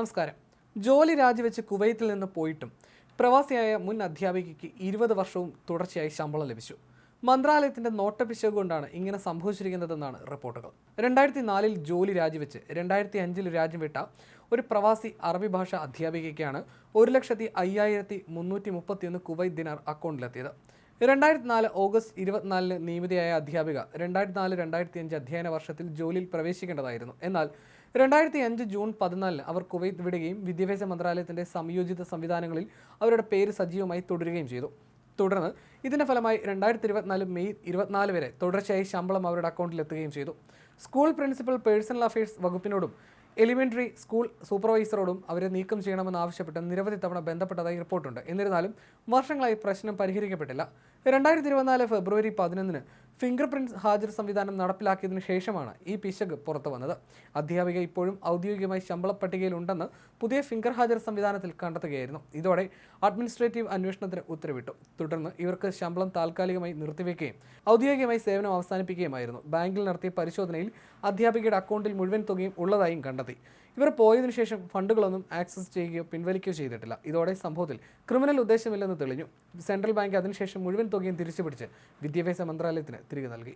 നമസ്കാരം. ജോലി രാജിവെച്ച് കുവൈത്തിൽ നിന്ന് പോയിട്ടും പ്രവാസിയായ മുൻ അധ്യാപികയ്ക്ക് ഇരുപത് വർഷവും തുടർച്ചയായി ശമ്പളം ലഭിച്ചു. മന്ത്രാലയത്തിന്റെ നോട്ടപ്പിശക് കൊണ്ടാണ് ഇങ്ങനെ സംഭവിച്ചിരിക്കുന്നതെന്നാണ് റിപ്പോർട്ടുകൾ. രണ്ടായിരത്തി നാലിൽ ജോലി രാജിവെച്ച് രണ്ടായിരത്തി അഞ്ചിൽ രാജ്യം വിട്ട ഒരു പ്രവാസി അറബി ഭാഷ അധ്യാപികയ്ക്കാണ് ഒരു ലക്ഷത്തി അയ്യായിരത്തി മുന്നൂറ്റി മുപ്പത്തിയൊന്ന് കുവൈത്ത് ദിനാർ അക്കൗണ്ടിലെത്തിയത്. രണ്ടായിരത്തി നാല് ഓഗസ്റ്റ് ഇരുപത്തിനാലിന് നിയമിതയായ അധ്യാപിക രണ്ടായിരത്തി നാല് രണ്ടായിരത്തി അഞ്ച് അധ്യയന വർഷത്തിൽ ജോലിയിൽ പ്രവേശിക്കേണ്ടതായിരുന്നു. എന്നാൽ രണ്ടായിരത്തി അഞ്ച് ജൂൺ പതിനാലിന് അവർ കുവൈത്ത് വിടുകയും വിദ്യാഭ്യാസ മന്ത്രാലയത്തിന്റെ സംയോജിത സംവിധാനങ്ങളിൽ അവരുടെ പേര് സജീവമായി തുടരുകയും ചെയ്തു. തുടർന്ന് ഇതിന്റെ ഫലമായി രണ്ടായിരത്തി ഇരുപത്തിനാല് മെയ് ഇരുപത്തിനാല് വരെ തുടർച്ചയായി ശമ്പളം അവരുടെ അക്കൗണ്ടിൽ എത്തുകയും ചെയ്തു. സ്കൂൾ പ്രിൻസിപ്പൽ പേഴ്സണൽ അഫയേഴ്സ് വകുപ്പിനോടും എലിമെന്ററി സ്കൂൾ സൂപ്പർവൈസറോടും അവരെ നീക്കം ചെയ്യണമെന്ന് ആവശ്യപ്പെട്ട് നിരവധി തവണ ബന്ധപ്പെട്ടതായി റിപ്പോർട്ടുണ്ട്. എന്നിരുന്നാലും വർഷങ്ങളായി പ്രശ്നം പരിഹരിക്കപ്പെട്ടില്ല. രണ്ടായിരത്തി ഇരുപത്തിനാല് ഫെബ്രുവരി പതിനൊന്നിന് ഫിംഗർ പ്രിന്റ് ഹാജർ സംവിധാനം നടപ്പിലാക്കിയതിന് ശേഷമാണ് ഈ പിശക് പുറത്തു വന്നത്. അധ്യാപിക ഇപ്പോഴും ഔദ്യോഗികമായി ശമ്പള പട്ടികയിലുണ്ടെന്ന് പുതിയ ഫിംഗർ ഹാജർ സംവിധാനത്തിൽ കണ്ടെത്തുകയായിരുന്നു. ഇതോടെ അഡ്മിനിസ്ട്രേറ്റീവ് അന്വേഷണത്തിന് ഉത്തരവിട്ടു. തുടർന്ന് ഇവർക്ക് ശമ്പളം താൽക്കാലികമായി നിർത്തിവെക്കുകയും ഔദ്യോഗികമായി സേവനം അവസാനിപ്പിക്കുകയുമായിരുന്നു. ബാങ്കിൽ നടത്തിയ പരിശോധനയിൽ അധ്യാപികയുടെ അക്കൗണ്ടിൽ മുഴുവൻ തുകയും ഉള്ളതായും കണ്ടെത്തി. ഇവർ പോയതിനു ശേഷം ഫണ്ടുകളൊന്നും ആക്സസ് ചെയ്യുകയോ പിൻവലിക്കുകയോ ചെയ്തിട്ടില്ല. ഇതോടെ സംഭവത്തിൽ ക്രിമിനൽ ഉദ്ദേശമില്ലെന്ന് തെളിഞ്ഞു. സെൻട്രൽ ബാങ്ക് അതിനുശേഷം മുഴുവൻ തുകയും തിരിച്ചുപിടിച്ച് വിദ്യാഭ്യാസ മന്ത്രാലയത്തിന് തിരികെ നൽകി.